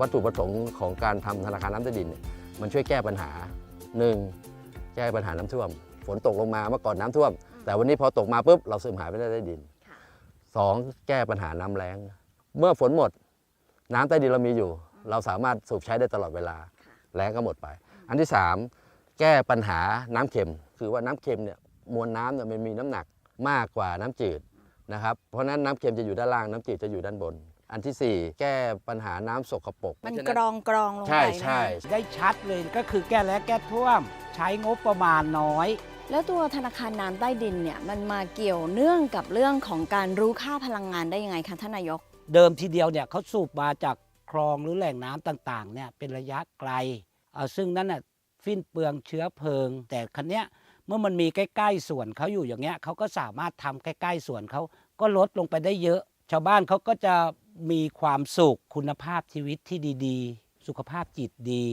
วัตถุประสงค์ของการทำธนาคารน้ำใต้ดินเนี่ยมันช่วยแก้ปัญหาหนึ่งแก้ปัญหาน้ำท่วม ฝนตกลงมาเมื่อก่อนน้ำท่วม แต่วันนี้พอตกมาปุ๊บเราซึมหายไปได้ใต้ดินค่ะสองแก้ปัญหาน้ำแล้ง เมื่อฝนหมด น้ำใต้ดินเรามีอยู่ เราสามารถสูบใช้ได้ตลอดเวลาค่ะแล้งก็หมดไป อันที่สามแก้ปัญหาน้ำเค็ม คือว่าน้ำเค็มเนี่ยมวลน้ำเนี่ยมันมีน้ำหนักมากกว่าน้ำจืดนะครับเพราะฉะนั้นน้ำเค็มจะอยู่ด้านล่างน้ำจืดจะอยู่ด้านบน อันที่สี่แก้ปัญหาน้ำสกปรกมันเพราะฉะกรองกรองลงไปใช่นะคะใช่ ได้ชัดเลยก็คือแก้และแก้ท่วม ใช้งบประมาณน้อย แล้วตัวธนาคารน้ำใต้ดินเนี่ยมันมาเกี่ยวเนื่องกับเรื่องของการรู้ค่าพลังงานได้ยังไงคะท่านนายก เดิมทีเดียวเนี่ยเขาสูบมาจากคลองหรือแหล่งน้ำต่างๆเนี่ยเป็นระยะไกลเอ่อซึ่งนั่นน่ะฟิ้นเปลืองเชื้อเพลิง แต่คันเนี้ยเมื่อมันมีใกล้ๆสวนเขาอยู่อย่างเงี้ยเขาก็สามารถทำใกล้ๆสวนเขาก็ลดลงไปได้เยอะ ชาวบ้านเขาก็จะมีความสุขคุณภาพชีวิตที่ดี ๆ สุขภาพจิตดี